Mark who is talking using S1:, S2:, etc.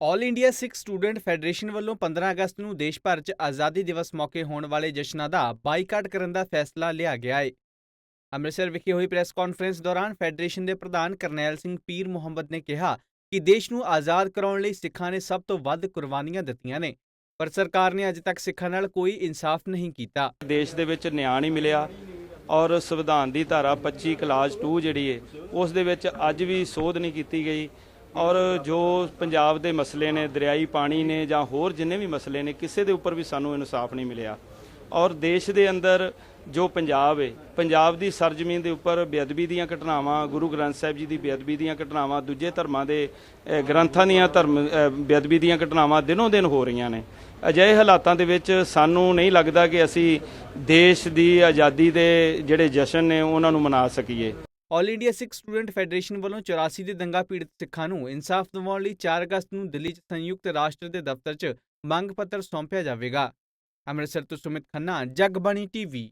S1: All India Sikh student federation ਵੱਲੋਂ 15 ਅਗਸਤ ਨੂੰ ਦੇਸ਼ ਭਰ 'ਚ ਆਜ਼ਾਦੀ ਦਿਵਸ ਮੌਕੇ ਹੋਣ ਵਾਲੇ ਜਸ਼ਨਾਂ ਦਾ ਬਾਈਕਾਟ ਕਰਨ ਦਾ ਫੈਸਲਾ ਲਿਆ ਗਿਆ ਹੈ। ਅੰਮ੍ਰਿਤਸਰ ਵਿਖੇ ਹੋਈ ਪ੍ਰੈਸ ਕਾਨਫਰੰਸ ਦੌਰਾਨ ਫੈਡਰੇਸ਼ਨ ਦੇ ਪ੍ਰਧਾਨ ਕਰਨੈਲ ਸਿੰਘ ਪੀਰ ਮੁਹੰਮਦ ਨੇ ਕਿਹਾ ਕਿ ਦੇਸ਼ ਨੂੰ ਆਜ਼ਾਦ ਕਰਾਉਣ ਲਈ ਸਿੱਖਾਂ ਨੇ ਸਭ ਤੋਂ ਵੱਧ ਕੁਰਬਾਨੀਆਂ ਦਿੱਤੀਆਂ ਨੇ, ਪਰ ਸਰਕਾਰ ਨੇ ਅਜੇ ਤੱਕ ਸਿੱਖਾਂ ਨਾਲ ਕੋਈ ਇਨਸਾਫ ਨਹੀਂ ਕੀਤਾ।
S2: ਦੇਸ਼ ਦੇ ਵਿੱਚ ਨਿਆਂ ਨਹੀਂ ਮਿਲਿਆ ਔਰ ਸੰਵਿਧਾਨ ਦੀ ਧਾਰਾ 25 ਕਲਾਸ 2 ਜਿਹੜੀ ਹੈ ਉਸ ਦੇ ਵਿੱਚ ਅੱਜ ਵੀ ਸੋਧ ਨਹੀਂ ਕੀਤੀ ਗਈ ਔਰ ਜੋ ਪੰਜਾਬ ਦੇ ਮਸਲੇ ਨੇ, ਦਰਿਆਈ ਪਾਣੀ ਨੇ ਜਾਂ ਹੋਰ ਜਿੰਨੇ ਵੀ ਮਸਲੇ ਨੇ, ਕਿਸੇ ਦੇ ਉੱਪਰ ਵੀ ਸਾਨੂੰ ਇਨਸਾਫ ਨਹੀਂ ਮਿਲਿਆ। ਔਰ ਦੇਸ਼ ਦੇ ਅੰਦਰ ਜੋ ਪੰਜਾਬ ਹੈ ਪੰਜਾਬ ਦੀ ਸਰਜ਼ਮੀਨ ਦੇ ਉੱਪਰ ਬੇਅਦਬੀ ਦੀਆਂ ਘਟਨਾਵਾਂ, ਗੁਰੂ ਗ੍ਰੰਥ ਸਾਹਿਬ ਜੀ ਦੀ ਬੇਅਦਬੀ ਦੀਆਂ ਘਟਨਾਵਾਂ, ਦੂਜੇ ਧਰਮਾਂ ਦੇ ਗ੍ਰੰਥਾਂ ਦੀਆਂ ਧਰਮ ਬੇਅਦਬੀ ਦੀਆਂ ਘਟਨਾਵਾਂ ਦਿਨੋਂ ਦਿਨ ਹੋ ਰਹੀਆਂ ਨੇ। ਅਜਿਹੇ ਹਾਲਾਤਾਂ ਦੇ ਵਿੱਚ ਸਾਨੂੰ ਨਹੀਂ ਲੱਗਦਾ ਕਿ ਅਸੀਂ ਦੇਸ਼ ਦੀ ਆਜ਼ਾਦੀ ਦੇ ਜਿਹੜੇ ਜਸ਼ਨ ਨੇ, ਉਹਨਾਂ ਨੂੰ ਮਨਾ ਸਕੀਏ।
S1: All India Sikh student federation ਵੱਲੋਂ 84 ਦੇ ਦੰਗਾ ਪੀੜਤ ਸਿੱਖਾਂ ਨੂੰ ਇਨਸਾਫ ਦਿਵਾਉਣ ਲਈ 4 ਅਗਸਤ ਨੂੰ ਦਿੱਲੀ 'ਚ ਸੰਯੁਕਤ ਰਾਸ਼ਟਰ ਦੇ ਦਫ਼ਤਰ 'ਚ ਮੰਗ ਪੱਤਰ ਸੌਂਪਿਆ ਜਾਵੇਗਾ। ਅੰਮ੍ਰਿਤਸਰ ਤੋਂ ਸੁਮਿਤ ਖੰਨਾ, ਜਗਬਾਣੀ ਟੀਵੀ